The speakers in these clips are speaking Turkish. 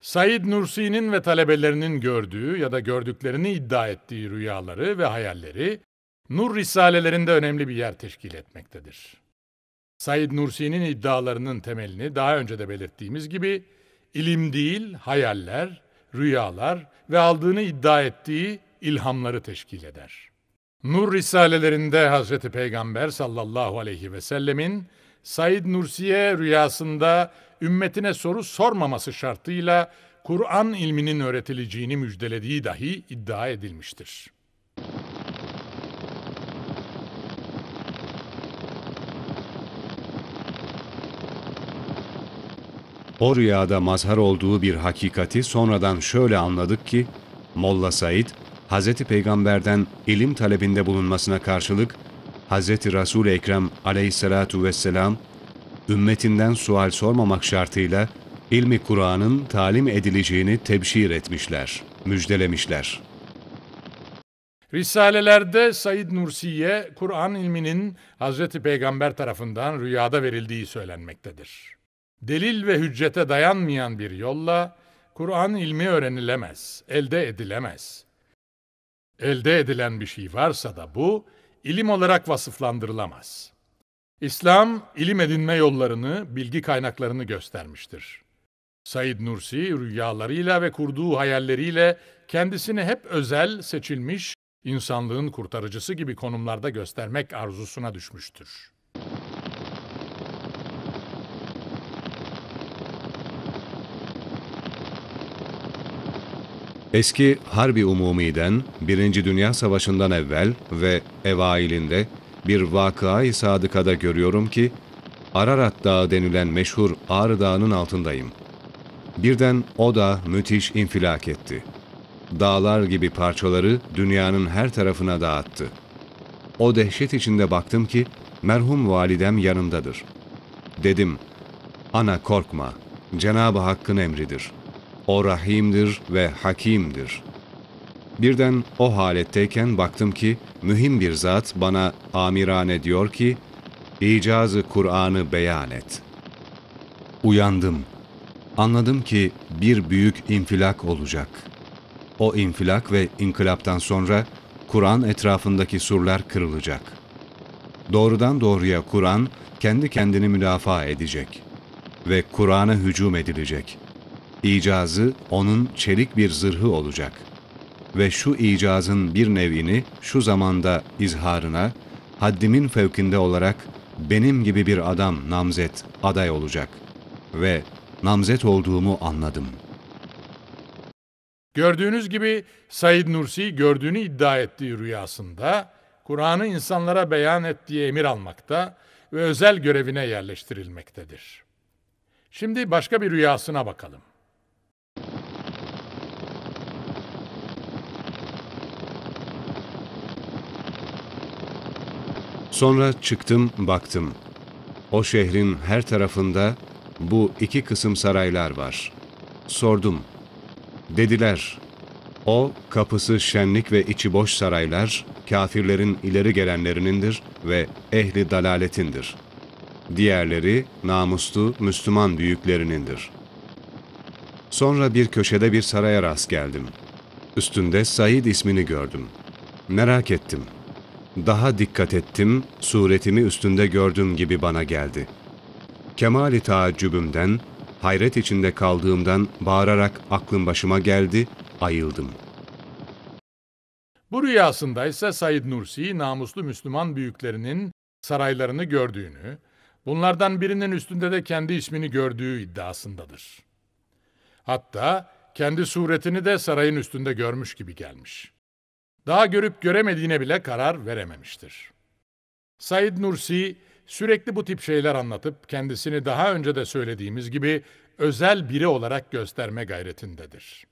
Said Nursi'nin ve talebelerinin gördüğü ya da gördüklerini iddia ettiği rüyaları ve hayalleri Nur Risalelerinde önemli bir yer teşkil etmektedir. Said Nursi'nin iddialarının temelini daha önce de belirttiğimiz gibi ilim değil, hayaller, rüyalar ve aldığını iddia ettiği ilhamları teşkil eder. Nur Risalelerinde Hazreti Peygamber sallallahu aleyhi ve sellemin Said Nursi'ye rüyasında ümmetine soru sormaması şartıyla Kur'an ilminin öğretileceğini müjdelediği dahi iddia edilmiştir. O rüyada mazhar olduğu bir hakikati sonradan şöyle anladık ki, Molla Said, Hz. Peygamber'den ilim talebinde bulunmasına karşılık, Hz. resul Ekrem aleyhissalatu vesselam, ümmetinden sual sormamak şartıyla ilmi Kur'an'ın talim edileceğini tebşir etmişler, müjdelemişler. Risalelerde Said Nursi'ye Kur'an ilminin Hazreti Peygamber tarafından rüyada verildiği söylenmektedir. Delil ve hüccete dayanmayan bir yolla Kur'an ilmi öğrenilemez, elde edilemez. Elde edilen bir şey varsa da bu ilim olarak vasıflandırılamaz. İslam ilim edinme yollarını, bilgi kaynaklarını göstermiştir. Said Nursi rüyalarıyla ve kurduğu hayalleriyle kendisini hep özel, seçilmiş, insanlığın kurtarıcısı gibi konumlarda göstermek arzusuna düşmüştür. Eski Harbi Umumi'den, Birinci Dünya Savaşı'ndan evvel ve evailinde bir vakıa-i sadıkada görüyorum ki, Ararat Dağı denilen meşhur Ağrı Dağı'nın altındayım. Birden o da müthiş infilak etti. Dağlar gibi parçaları dünyanın her tarafına dağıttı. O dehşet içinde baktım ki, merhum validem yanındadır. Dedim, ana korkma, Cenab-ı Hakk'ın emridir.'' O rahimdir ve hakimdir. Birden o haletteyken baktım ki mühim bir zat bana amirane diyor ki, İcazı Kur'an'ı beyan et. Uyandım. Anladım ki bir büyük infilak olacak. O infilak ve inkılaptan sonra Kur'an etrafındaki surlar kırılacak. Doğrudan doğruya Kur'an kendi kendini müdafaa edecek ve Kur'an'a hücum edilecek.'' İcazı onun çelik bir zırhı olacak. Ve şu icazın bir nevini şu zamanda izharına, haddimin fevkinde olarak benim gibi bir adam namzet, aday olacak. Ve namzet olduğumu anladım. Gördüğünüz gibi Said Nursi gördüğünü iddia ettiği rüyasında Kur'an'ı insanlara beyan ettiği emir almakta ve özel görevine yerleştirilmektedir. Şimdi başka bir rüyasına bakalım. Sonra çıktım, baktım. O şehrin her tarafında bu iki kısım saraylar var. Sordum. Dediler, o kapısı şenlik ve içi boş saraylar, kafirlerin ileri gelenlerinindir ve ehli dalaletindir. Diğerleri namuslu Müslüman büyüklerinindir. Sonra bir köşede bir saraya rast geldim. Üstünde Said ismini gördüm. Merak ettim.'' Daha dikkat ettim, suretimi üstünde gördüm gibi bana geldi. Kemali taaccübümden, hayret içinde kaldığımdan bağırarak aklım başıma geldi, ayıldım. Bu rüyasında ise Said Nursi, namuslu Müslüman büyüklerinin saraylarını gördüğünü, bunlardan birinin üstünde de kendi ismini gördüğü iddiasındadır. Hatta kendi suretini de sarayın üstünde görmüş gibi gelmiş. Daha görüp göremediğine bile karar verememiştir. Said Nursi sürekli bu tip şeyler anlatıp kendisini daha önce de söylediğimiz gibi özel biri olarak gösterme gayretindedir.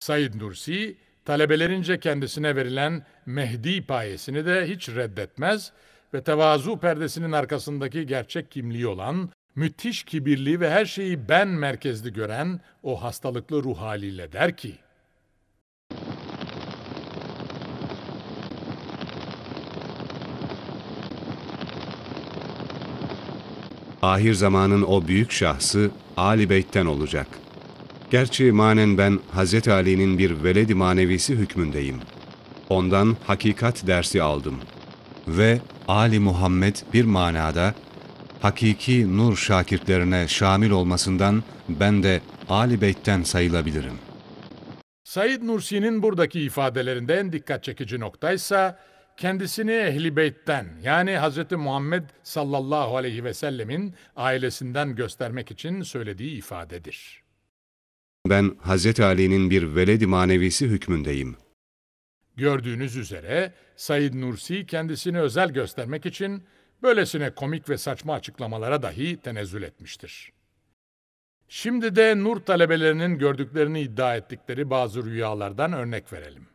Said Nursi, talebelerince kendisine verilen Mehdi payesini de hiç reddetmez ve tevazu perdesinin arkasındaki gerçek kimliği olan, müthiş kibirli ve her şeyi ben merkezli gören o hastalıklı ruh haliyle der ki, Ahir zamanın o büyük şahsı Ali Beyt'ten olacak. Gerçi manen ben Hz. Ali'nin bir veledi manevisi hükmündeyim. Ondan hakikat dersi aldım. Ve Ali Muhammed bir manada hakiki nur şakirtlerine şamil olmasından ben de Ali Beyt'ten sayılabilirim. Said Nursi'nin buradaki ifadelerinde en dikkat çekici noktaysa kendisini Ehli Beyt'ten yani Hz. Muhammed sallallahu aleyhi ve sellemin ailesinden göstermek için söylediği ifadedir. Ben Hz. Ali'nin bir veledi manevisi hükmündeyim. Gördüğünüz üzere Said Nursi kendisini özel göstermek için böylesine komik ve saçma açıklamalara dahi tenezzül etmiştir. Şimdi de Nur talebelerinin gördüklerini iddia ettikleri bazı rüyalardan örnek verelim.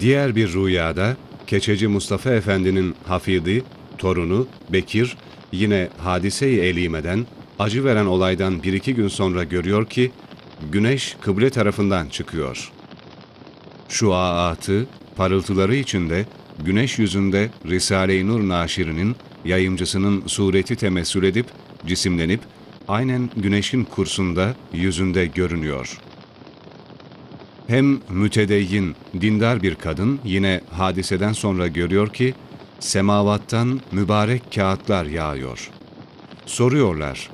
Diğer bir rüyada Keçeci Mustafa Efendi'nin hafidi, torunu Bekir yine hadise-i elimeden, acı veren olaydan bir iki gün sonra görüyor ki güneş kıble tarafından çıkıyor. Şu aatı, parıltıları içinde güneş yüzünde Risale-i Nur naşirinin, yayımcısının sureti temessül edip, cisimlenip, aynen güneşin kursunda, yüzünde görünüyor.'' Hem mütedeyyin, dindar bir kadın yine hadiseden sonra görüyor ki, semavattan mübarek kağıtlar yağıyor. Soruyorlar,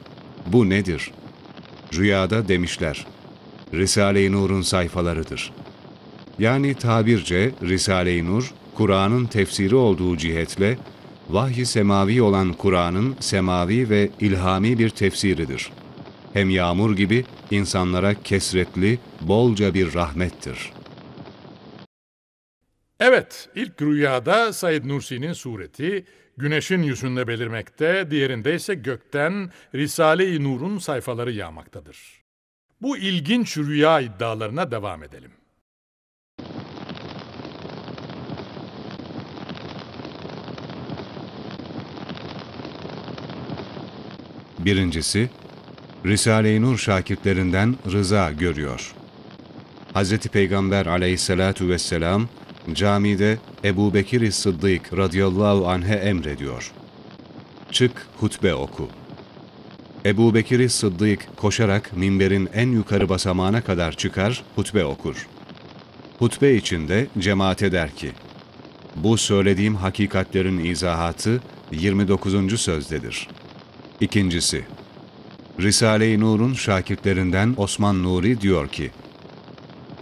bu nedir? Rüyada demişler, Risale-i Nur'un sayfalarıdır. Yani tabirce Risale-i Nur, Kur'an'ın tefsiri olduğu cihetle, vahyi semavi olan Kur'an'ın semavi ve ilhami bir tefsiridir. Hem yağmur gibi insanlara kesretli, bolca bir rahmettir. Evet, ilk rüyada Said Nursi'nin sureti güneşin yüzünde belirmekte, diğerinde ise gökten Risale-i Nur'un sayfaları yağmaktadır. Bu ilginç rüya iddialarına devam edelim. Birincisi, Risale-i Nur şakirtlerinden rıza görüyor. Hz. Peygamber aleyhissalatu vesselam camide Ebu Bekir Sıddık radıyallahu anh'e emrediyor. Çık hutbe oku. Ebu Bekir Sıddık koşarak minberin en yukarı basamağına kadar çıkar, hutbe okur. Hutbe içinde cemaate der ki, bu söylediğim hakikatlerin izahatı 29. sözdedir. İkincisi, Risale-i Nur'un şakirtlerinden Osman Nuri diyor ki,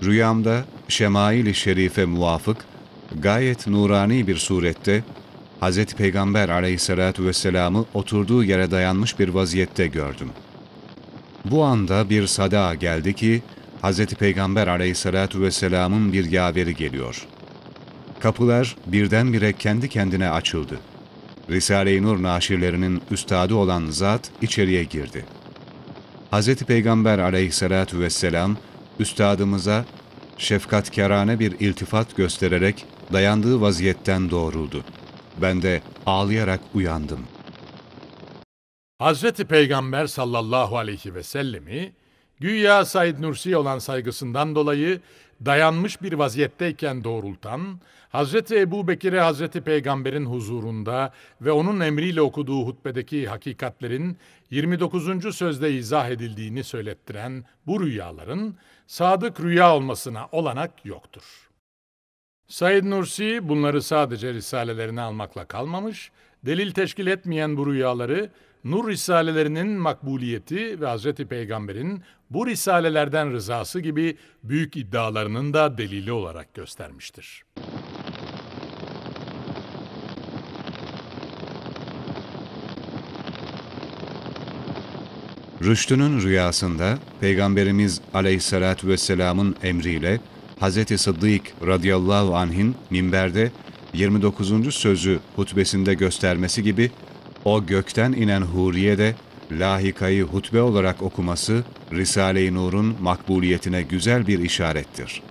Rüyamda Şemail-i Şerife muvafık, gayet nurani bir surette Hz. Peygamber aleyhissalatu vesselam'ı oturduğu yere dayanmış bir vaziyette gördüm. Bu anda bir sada geldi ki, Hz. Peygamber aleyhissalatu vesselam'ın bir yaveri geliyor. Kapılar birdenbire kendi kendine açıldı. Risale-i Nur naşirlerinin üstadı olan zat içeriye girdi.'' Hz. Peygamber aleyhissalatu vesselam, üstadımıza şefkatkarane bir iltifat göstererek dayandığı vaziyetten doğruldu. Ben de ağlayarak uyandım. Hazreti Peygamber sallallahu aleyhi ve sellemi, güya Said Nursi olan saygısından dolayı dayanmış bir vaziyetteyken doğrultan, Hazreti Ebu Bekir'e Hazreti Peygamber'in huzurunda ve onun emriyle okuduğu hutbedeki hakikatlerin 29. sözde izah edildiğini söylettiren bu rüyaların sadık rüya olmasına olanak yoktur. Said Nursi bunları sadece risalelerine almakla kalmamış, delil teşkil etmeyen bu rüyaları Nur Risalelerinin makbuliyeti ve Hz. Peygamber'in bu risalelerden rızası gibi büyük iddialarının da delili olarak göstermiştir. Rüştü'nün rüyasında Peygamberimiz aleyhissalatü vesselamın emriyle Hz. Sıddık radıyallahu anh'in minberde 29. sözü hutbesinde göstermesi gibi o gökten inen huriye de lahikayı hutbe olarak okuması Risale-i Nur'un makbuliyetine güzel bir işarettir.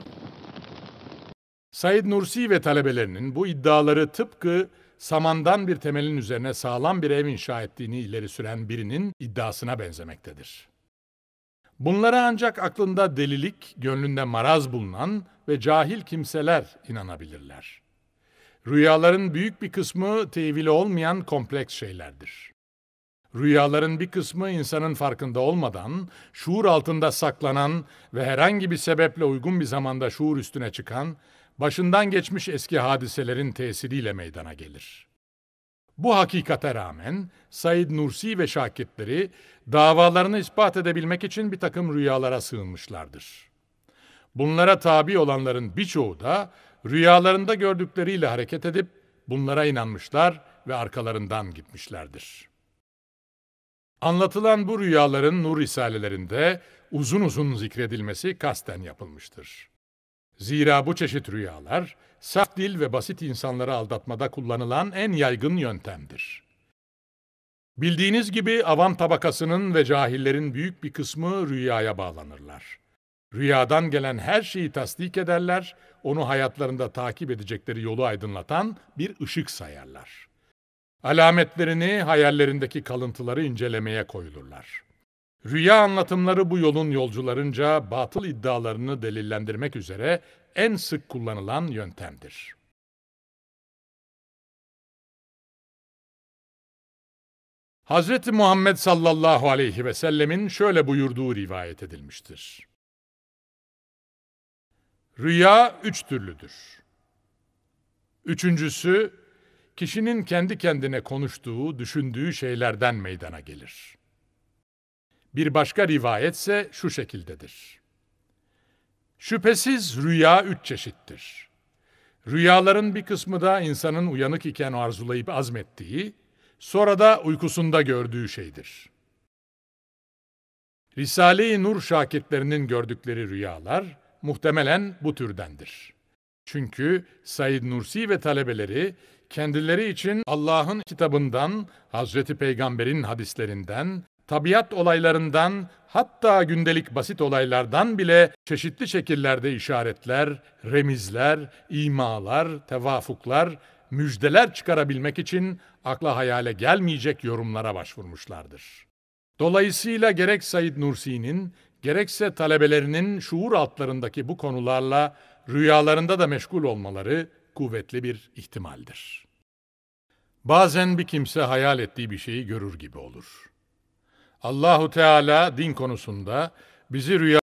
Said Nursi ve talebelerinin bu iddiaları tıpkı samandan bir temelin üzerine sağlam bir ev inşa ettiğini ileri süren birinin iddiasına benzemektedir. Bunlara ancak aklında delilik, gönlünde maraz bulunan ve cahil kimseler inanabilirler. Rüyaların büyük bir kısmı tevili olmayan kompleks şeylerdir. Rüyaların bir kısmı insanın farkında olmadan, şuur altında saklanan ve herhangi bir sebeple uygun bir zamanda şuur üstüne çıkan, başından geçmiş eski hadiselerin tesiriyle meydana gelir. Bu hakikate rağmen Said Nursi ve şakitleri davalarını ispat edebilmek için bir takım rüyalara sığınmışlardır. Bunlara tabi olanların birçoğu da rüyalarında gördükleriyle hareket edip bunlara inanmışlar ve arkalarından gitmişlerdir. Anlatılan bu rüyaların nur risalelerinde uzun uzun zikredilmesi kasten yapılmıştır. Zira bu çeşit rüyalar, saf dil ve basit insanları aldatmada kullanılan en yaygın yöntemdir. Bildiğiniz gibi avam tabakasının ve cahillerin büyük bir kısmı rüyaya bağlanırlar. Rüyadan gelen her şeyi tasdik ederler, onu hayatlarında takip edecekleri yolu aydınlatan bir ışık sayarlar. Alametlerini, hayallerindeki kalıntıları incelemeye koyulurlar. Rüya anlatımları bu yolun yolcularınca batıl iddialarını delillendirmek üzere en sık kullanılan yöntemdir. Hz. Muhammed sallallahu aleyhi ve sellemin şöyle buyurduğu rivayet edilmiştir. Rüya üç türlüdür. Üçüncüsü, kişinin kendi kendine konuştuğu, düşündüğü şeylerden meydana gelir. Bir başka rivayetse şu şekildedir. Şüphesiz rüya üç çeşittir. Rüyaların bir kısmı da insanın uyanık iken arzulayıp azmettiği, sonra da uykusunda gördüğü şeydir. Risale-i Nur şakirtlerinin gördükleri rüyalar muhtemelen bu türdendir. Çünkü Said Nursi ve talebeleri kendileri için Allah'ın kitabından, Hazreti Peygamber'in hadislerinden, tabiat olaylarından, hatta gündelik basit olaylardan bile çeşitli şekillerde işaretler, remizler, imalar, tevafuklar, müjdeler çıkarabilmek için akla hayale gelmeyecek yorumlara başvurmuşlardır. Dolayısıyla gerek Said Nursi'nin, gerekse talebelerinin şuur altlarındaki bu konularla rüyalarında da meşgul olmaları kuvvetli bir ihtimaldir. Bazen bir kimse hayal ettiği bir şeyi görür gibi olur. Allahu Teala din konusunda bizi rüya